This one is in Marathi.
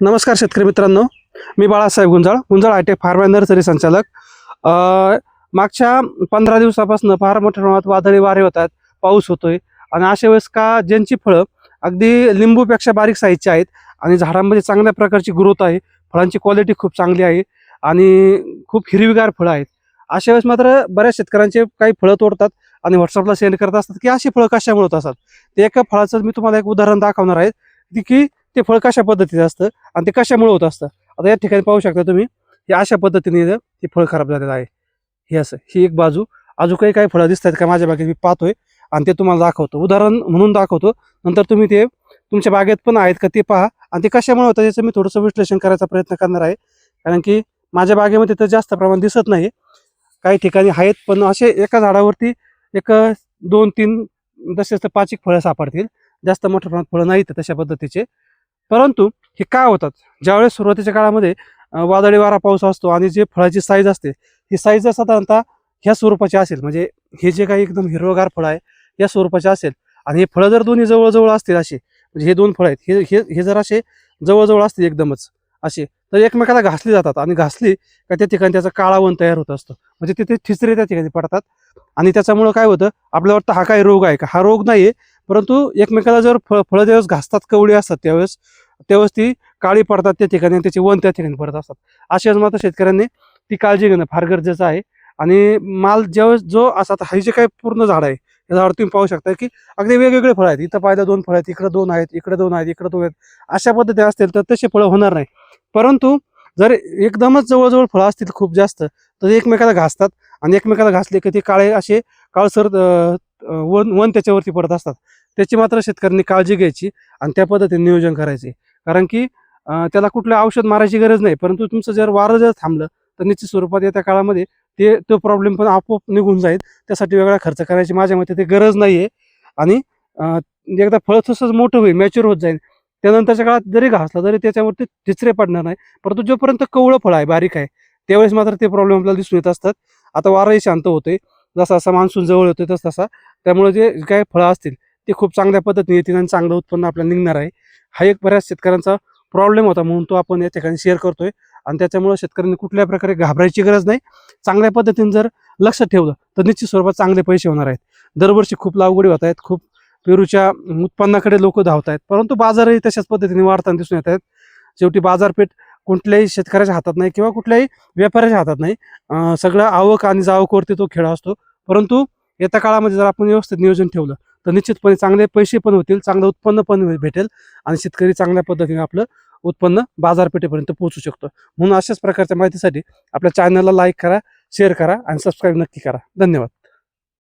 नमस्कार शेतकरी मित्रांनो मी Balasaheb Gunjal Gunjal Itech pharma nursery संचालक. मागच्या पंधरा दिवसापासून फार मोठ्या प्रमाणात वादळी वारे होतात पाऊस होतोय आणि अशा वेळेस का ज्यांची फळं अगदी लिंबूपेक्षा बारीक साईजची आहेत आणि झाडांमध्ये चांगल्या प्रकारची ग्रोथ आहे फळांची क्वालिटी खूप चांगली आहे आणि खूप हिरवीगार फळं आहेत. अशा वेळेस मात्र बऱ्याच शेतकऱ्यांचे काही फळं तोडतात आणि व्हॉट्सअपला सेंड करत असतात की अशी फळं कशामुळे होत असतात? ते एका फळाचं मी तुम्हाला एक उदाहरण दाखवणार आहे की ते फळ कशा पद्धतीचं असतं आणि ते कशामुळे होत असतं? आता या ठिकाणी पाहू शकता तुम्ही हे अशा पद्धतीने इथं हे फळ खराब झालेलं आहे. हे असं ही एक बाजू. अजून काही काही फळं दिसत आहेत का माझ्या बागेत? मी पाहतोय आणि ते तुम्हाला दाखवतो. उदाहरण म्हणून दाखवतो. नंतर तुम्ही ते तुमच्या बागेत पण आहेत का ते पहा. आणि ते कशामुळे होतं याचं मी थोडंसं विश्लेषण करायचा प्रयत्न करणार आहे. कारण की माझ्या बागेमध्ये तर जास्त प्रमाण दिसत नाही. काही ठिकाणी आहेत पण असे एका झाडावरती एक दोन तीन तसेच तर पाच एक फळं सापडतील. जास्त मोठ्या प्रमाणात फळं नाहीत तशा पद्धतीचे. परंतु हे काय होतात? ज्यावेळेस सुरुवातीच्या काळामध्ये वादळी वारा पाऊस असतो आणि जे फळाची साईज असते ही साईज साधारणतः ह्या स्वरूपाची असेल म्हणजे हे जे काही एकदम हिरवगार फळ आहे या स्वरूपाचे असेल आणि हे फळं जर दोन्ही जवळजवळ असतील असे म्हणजे हे दोन फळं आहेत हे हे हे जर असे जवळजवळ असतील एकदमच असे तर एकमेकाला घासली जातात आणि घासली का त्या ठिकाणी त्याचा काळावण तयार होत असतो. म्हणजे तिथे ठिचरे त्या ठिकाणी पडतात आणि त्याच्यामुळं काय होतं? आपल्याला वाटतं हा काय रोग आहे का? हा रोग नाही आहे परंतु एकमेकाला जर फळ फळं ज्यावेळेस घासतात कवळी असतात त्यावेळेस तेव्हाच ती काळी पडतात त्या ठिकाणी त्याचे वन त्या ठिकाणी पडत असतात. अशाच मात्र शेतकऱ्यांनी ती काळजी घेणं फार गरजेचं आहे. आणि माल ज्यावेळेस जो असा आता हे जे काही पूर्ण झाड आहे या झाडावर तुम्ही पाहू शकता की अगदी वेगवेगळे फळं आहेत. इथं पाहिलं दोन फळं आहेत इकडे दोन आहेत इकडे दोन आहेत इकडे दोन आहेत. अशा पद्धती असतील तर तसे फळं होणार नाही. परंतु जर एकदमच जवळजवळ फळं असतील खूप जास्त तर ते एकमेकाला घासतात आणि एकमेकाला घासले की ते काळे असे काळसर वन वन त्याच्यावरती पडत असतात. त्याची मात्र शेतकऱ्यांनी काळजी घ्यायची आणि त्या पद्धतीने नियोजन करायचे. कारण की त्याला कुठलं औषध मारायची गरज नाही. परंतु तुमचं जर वारं जर थांबलं तर निश्चित स्वरूपात येत्या काळामध्ये ते तो प्रॉब्लेम पण आपोआप निघून जाईल. त्यासाठी वेगळा खर्च करायची माझ्या मते ते गरज नाही आहे आणि एकदा फळ तसंच मोठं होईल मॅच्युअर होत जाईल. त्यानंतरच्या काळात जरी घासला तरी त्याच्यावरती तिसरे पडणार नाही. परंतु जोपर्यंत कवळं फळ आहे बारीक आहे त्यावेळेस मात्र ते प्रॉब्लेम आपल्याला दिसून येत असतात. आता वारंही शांत होते जसा असा मान्सून जवळ होते तस तसा त्यामुळे जे काही फळं असतील ते खूप चांगल्या पद्धतीने येतील आणि चांगलं उत्पन्न आपल्याला निघणार आहे. हा एक बऱ्याच शेतकऱ्यांचा प्रॉब्लेम होता म्हणून तो आपण या ठिकाणी शेअर करतोय. आणि त्याच्यामुळे शेतकऱ्यांनी कुठल्या प्रकारे घाबरायची गरज नाही. चांगल्या पद्धतीने जर लक्ष ठेवलं तर निश्चित स्वरूपात चांगले पैसे होणार आहेत. दरवर्षी खूप लागवडी होत आहेत. खूप पेरूच्या उत्पन्नाकडे लोक धावत आहेत. परंतु बाजारही तशाच पद्धतीने वाढताना दिसून येत आहेत. शेवटी बाजारपेठ कुठल्याही शेतकऱ्याच्या हातात नाही किंवा कुठल्याही व्यापाऱ्याच्या हातात नाही. सगळं आवक आणि जावकवरती तो खेळ असतो. परंतु येत्या काळामध्ये जर आपण व्यवस्थित नियोजन ठेवलं तर निश्चितपणे चांगले पैसे पण होतील चांगलं उत्पन्न पण भेटेल आणि शेतकरी चांगल्या पद्धतीने आपलं उत्पन्न बाजारपेठेपर्यंत पोहोचू शकतो. म्हणून अशाच प्रकारच्या माहितीसाठी आपल्या चॅनलला लाईक करा शेअर करा आणि सबस्क्राईब नक्की करा. धन्यवाद.